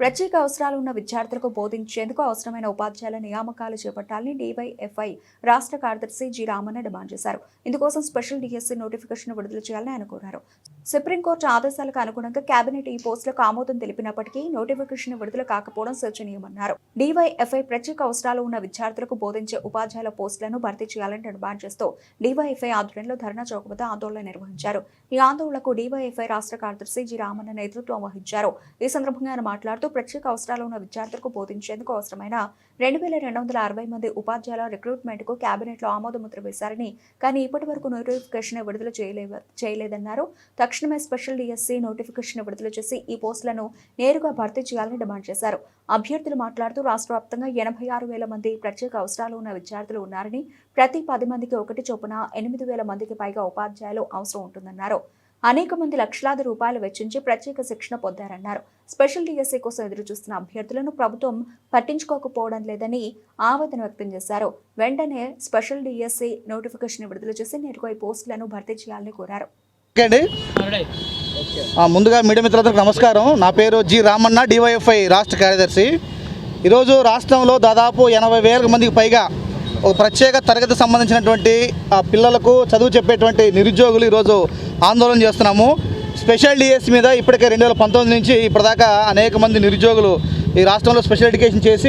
ప్రత్యేక అవసరాలు ఉన్న విద్యార్థులకు బోధించేందుకు అవసరమైన ఉపాధ్యాయుల నియామకాలు చేపట్టాలని డీవైఎఫ్ఐ రాష్ట్ర కార్యదర్శి జి రామన్న డిమాండ్ చేశారు. ఇందుకోసం స్పెషల్ డిఎస్సీ నోటిఫికేషన్ విడుదల చేయాలని ఆయన కోరారు. సుప్రీంకోర్టు ఆదేశాలకు అనుగుణంగా కేబినెట్ ఈ పోస్టులకు ఆమోదం తెలిపినప్పటికీ నోటిఫికేషన్ విడుదల కాకపోవడం శోచనీయమన్నారు. డీవైఎఫ్ఐ ప్రత్యేక అవసరాలు ఉన్న విద్యార్థులకు బోధించే ఉపాధ్యాయుల పోస్టులను భర్తీ చేయాలని డిమాండ్ చేస్తూ డీవైఎఫ్ఐ ఆధ్వర్యంలో ధర్నా చౌక వద్ద ఆందోళన నిర్వహించారు. ఈ ఆందోళనకు డీవైఎఫ్ఐ రాష్ట్ర కార్యదర్శి జి రామన్న నేతృత్వం వహించారు. ఈ సందర్భంగా ఆయన మాట్లాడుతూ ప్రత్యేక అవసరాలు ఉన్న విద్యార్థులకు బోధించేందుకు అవసరమైన రెండు వేల రెండు వందల అరవై మంది ఉపాధ్యాయుల రిక్రూట్మెంట్కు కేబినెట్లో ఆమోదముద్ర వేశారని కానీ ఇప్పటి వరకు నోటిఫికేషన్ విడుదల చేయలే చేయలేదన్నారు. తక్షణమే స్పెషల్ డిఎస్సీ నోటిఫికేషన్ విడుదల చేసి ఈ పోస్టులను నేరుగా భర్తీ చేయాలని డిమాండ్ చేశారు. అభ్యర్థులు మాట్లాడుతూ రాష్ట్ర వ్యాప్తంగా ఎనభై ఆరు వేల మంది ప్రత్యేక అవసరాలు ఉన్న విద్యార్థులు ఉన్నారని ప్రతి పది మందికి ఒకటి చొప్పున ఎనిమిది వేల మందికి పైగా ఉపాధ్యాయులు అవసరం ఉంటుందన్నారు. అనేక మంది లక్షలాది రూపాయలు వెచ్చించి ప్రత్యేక శిక్షణ పొందారన్నారు. స్పెషల్ డిఎస్సీ కోసం ఎదురుచూస్తున్న అభ్యర్థులను ప్రభుత్వం పట్టించుకోకపోవడం లేదని ఆవేదన వ్యక్తం చేశారు. వెంటనే స్పెషల్ డిఎస్సీ నోటిఫికేషన్ విడుదల చేసి నేరుగా ఈ పోస్టులను భర్తీ చేయాలని కోరారు. ముందుగా మీడియా మిత్రులందరికీ నమస్కారం. నా పేరు జి రామన్న డివైఎఫ్ఐ రాష్ట్ర కార్యదర్శి. ఈరోజు రాష్ట్రంలో దాదాపు ఎనభై వేల మందికి పైగా ఒక ప్రత్యేక తరగతి సంబంధించినటువంటి ఆ, పిల్లలకు చదువు చెప్పేటువంటి నిరుద్యోగులు ఈరోజు ఆందోళన చేస్తున్నాము. స్పెషల్ డిఎస్ మీద ఇప్పటికే రెండు వేల పంతొమ్మిది నుంచి ఇప్పటిదాకా అనేక మంది నిరుద్యోగులు ఈ రాష్ట్రంలో స్పెషల్ ఎడ్యుకేషన్ చేసి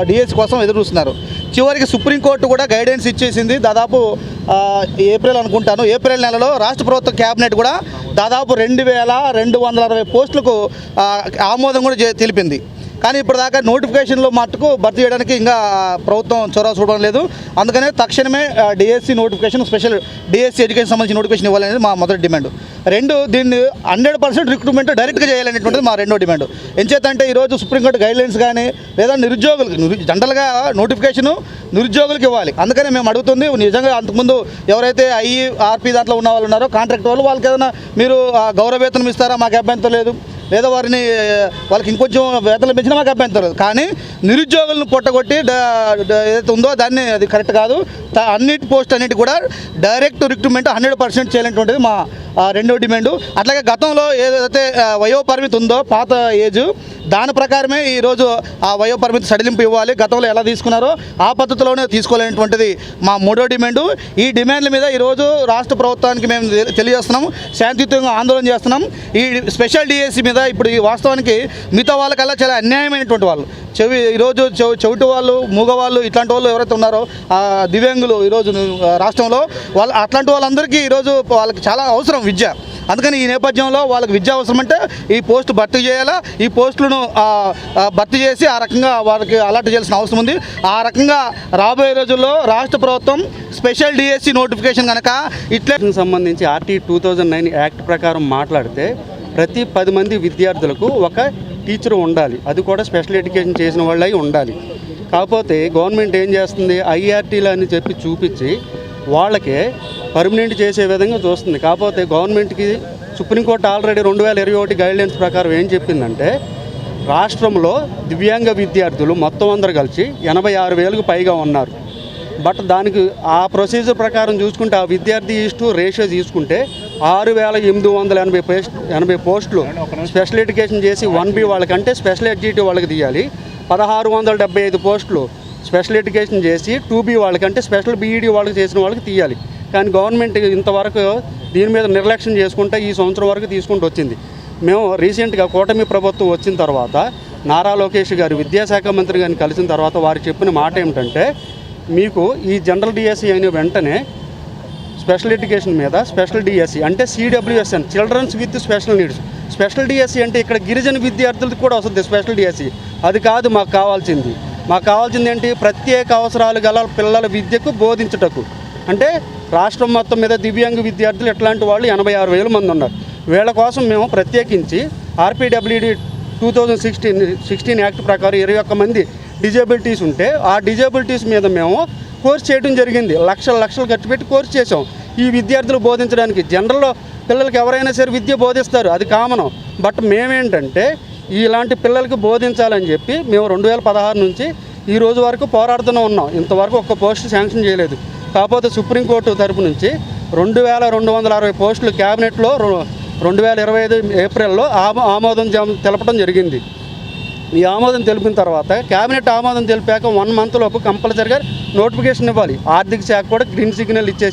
డిఎస్ కోసం ఎదురు చూస్తున్నారు చివరికి సుప్రీంకోర్టు కూడా గైడెన్స్ ఇచ్చేసింది. దాదాపు ఏప్రిల్ అనుకుంటాను. ఏప్రిల్ నెలలో రాష్ట్ర ప్రభుత్వ క్యాబినెట్ కూడా దాదాపు రెండు వేల రెండు వందల అరవై పోస్టులకు ఆమోదం కూడా చే- తెలిపింది. కానీ ఇప్పటిదాకా నోటిఫికేషన్లో మట్టుకు భర్తీ చేయడానికి ఇంకా ప్రభుత్వం చొరవ చూడడం లేదు. అందుకనే తక్షణమే DSC notification special DSC education సంబంధించిన నోటిఫికేషన్ ఇవ్వాలనేది మా మొదటి డిమాండ్. రెండు దీన్ని హండ్రెడ్ పర్సెంట్ రిక్రూట్మెంట్ డైరెక్ట్గా చేయాలనేటువంటిది మా రెండో డిమాండ్. ఎంచేతంటే ఈరోజు సుప్రీంకోర్టు గైడ్లైన్స్ కానీ లేదా నిరుద్యోగులకు జనరల్గా నోటిఫికేషను నిరుద్యోగులకు ఇవ్వాలి. అందుకనే మేము అడుగుతుంది నిజంగా అంతకుముందు ఎవరైతే ఐఈ ఆర్పీ దాంట్లో ఉన్న వాళ్ళు ఉన్నారో కాంట్రాక్ట్ వాళ్ళు వాళ్ళకి ఏదైనా మీరు ఆ, గౌరవ వేతనం ఇస్తారా? మాకు అభ్యంతరం లేదు. లేదా వారిని వాళ్ళకి ఇంకొంచెం వేతనం పెంచినా మాకు అభ్యంతరం లేదు. కానీ నిరుద్యోగులను పొట్టగొట్టి ఏదైతే ఉందో దాన్ని అది కరెక్ట్ కాదు. అన్నిటి పోస్ట్ అన్నిటి కూడా డైరెక్ట్ రిక్రూట్మెంట్ హండ్రెడ్ పర్సెంట్ చేయాలనేటువంటిది మా రెండో డిమాండ్. అట్లాగే గతంలో ఏదైతే వయోపరిమితి వయో పరిమితి ఉందో పాత ఏజ్ దాని ప్రకారమే ఈరోజు ఆ వయో పరిమితి సడలింపు ఇవ్వాలి. గతంలో ఎలా తీసుకున్నారో ఆ పద్ధతిలోనే తీసుకోవాలనేటువంటిది మా మూడో డిమాండు. ఈ డిమాండ్ల మీద ఈరోజు రాష్ట్ర ప్రభుత్వానికి మేము తెలియజేస్తున్నాం. శాంతియుతంగా ఆందోళన చేస్తున్నాం. ఈ స్పెషల్ డిఎస్సి మీద ఇప్పుడు ఈ వాస్తవానికి మిగతా వాళ్ళకల్లా చాలా అన్యాయమైనటువంటి వాళ్ళు. చెవి ఈరోజు చెవు చెవిటి వాళ్ళు మూగవాళ్ళు ఇట్లాంటి వాళ్ళు ఎవరైతే ఉన్నారో ఆ దివ్యాంగులు ఈరోజు రాష్ట్రంలో వాళ్ళ అట్లాంటి వాళ్ళందరికీ ఈరోజు వాళ్ళకి చాలా అవసరం విద్య. అందుకని ఈ నేపథ్యంలో వాళ్ళకి విద్య అవసరం అంటే ఈ పోస్ట్ భర్తీ చేయాలా? ఈ పోస్టులను భర్తీ చేసి ఆ రకంగా వాళ్ళకి అలర్ట్ చేయాల్సిన అవసరం ఉంది. ఆ రకంగా రాబోయే రోజుల్లో రాష్ట్ర ప్రభుత్వం స్పెషల్ డిఎస్సి నోటిఫికేషన్ కనుక ఇట్లా సంబంధించి RT two thousand nine act ప్రకారం మాట్లాడితే ప్రతి పది మంది విద్యార్థులకు ఒక టీచర్ ఉండాలి. అది కూడా స్పెషల్ ఎడ్యుకేషన్ చేసిన వాళ్ళై ఉండాలి. కాకపోతే గవర్నమెంట్ ఏం చేస్తుంది? ఐఆర్టీలు అని చెప్పి చూపించి వాళ్ళకే పర్మనెంట్ చేసే విధంగా చూస్తుంది. కాకపోతే గవర్నమెంట్కి సుప్రీంకోర్టు ఆల్రెడీ రెండు వేల ఇరవై ఒకటి గైడ్లైన్స్ ప్రకారం ఏం చెప్పిందంటే రాష్ట్రంలో దివ్యాంగ విద్యార్థులు మొత్తం అందరు కలిసి ఎనభై ఆరు వేలకు పైగా ఉన్నారు. బట్ దానికి ఆ ప్రొసీజర్ ప్రకారం చూసుకుంటే ఆ విద్యార్థి ఇస్టు రేషియో తీసుకుంటే ఆరు వేల ఎనిమిది వందల ఎనభై పోస్ట్ ఎనభై పోస్టులు స్పెషల్ ఎడ్యుకేషన్ చేసి వన్ బి వాళ్ళకంటే స్పెషల్ ఎడ్జిటీ వాళ్ళకి తీయాలి. పదహారు వందల డెబ్బై ఐదు పోస్టులు స్పెషల్ ఎడ్యుకేషన్ చేసి టూ వాళ్ళకి వాళ్ళకంటే స్పెషల్ బీఈడి వాళ్ళకి చేసిన వాళ్ళకి తీయాలి. కానీ గవర్నమెంట్ ఇంతవరకు దీని మీద నిర్లక్ష్యం చేసుకుంటే ఈ సంవత్సరం వరకు తీసుకుంటూ వచ్చింది. మేము రీసెంట్గా కూటమి ప్రభుత్వం వచ్చిన తర్వాత నారా లోకేష్ గారు విద్యాశాఖ మంత్రి గారిని కలిసిన తర్వాత వారు చెప్పిన మాట ఏమిటంటే మీకు ఈ జనరల్ డిఎస్సి అయిన వెంటనే స్పెషల్ ఎడ్యుకేషన్ మీద స్పెషల్ డిఎస్సి అంటే CWSN childrens with special needs. Special DSC అంటే ఇక్కడ గిరిజన విద్యార్థులకు కూడా వస్తుంది స్పెషల్ డిఎస్సి. అది కాదు మాకు కావాల్సింది. మాకు కావాల్సింది ఏంటి? ప్రత్యేక అవసరాలు గల పిల్లల విద్యకు బోధించుటకు. అంటే రాష్ట్రం మొత్తం మీద దివ్యాంగ విద్యార్థులు ఇట్లాంటి వాళ్ళు ఎనభై ఆరు వేల మంది ఉన్నారు. వీళ్ళ కోసం మేము ప్రత్యేకించి RPWD two thousand sixteen sixteen act ప్రకారం ఇరవై ఒక్క మంది డిజేబిలిటీస్ ఉంటే ఆ డిజేబిలిటీస్ మీద మేము కోర్స్ చేయడం జరిగింది. లక్షల లక్షలు ఖర్చు పెట్టి కోర్స్ చేసాం ఈ విద్యార్థులు బోధించడానికి జనరల్లో పిల్లలకి ఎవరైనా సరే విద్య బోధిస్తారు. అది కామనం. బట్ మేమేంటంటే ఇలాంటి పిల్లలకి బోధించాలని చెప్పి మేము రెండు వేల పదహారు నుంచి ఈ రోజు వరకు పోరాడుతూనే ఉన్నాం. ఇంతవరకు ఒక్క పోస్టు శాంక్షన్ చేయలేదు. కాకపోతే సుప్రీంకోర్టు తరపు నుంచి రెండు వేల రెండు వందల అరవై పోస్టులు క్యాబినెట్లో రెండు వేల ఇరవై ఐదు ఏప్రిల్లో ఆమో ఆమోదం తెలపడం జరిగింది. ఈ ఆమోదం తెలిపిన తర్వాత క్యాబినెట్ ఆమోదం తెలిపాక వన్ మంత్ లోపు కంపల్సరిగా నోటిఫికేషన్ ఇవ్వాలి. ఆర్థిక శాఖ కూడా గ్రీన్ సిగ్నల్ ఇచ్చేసి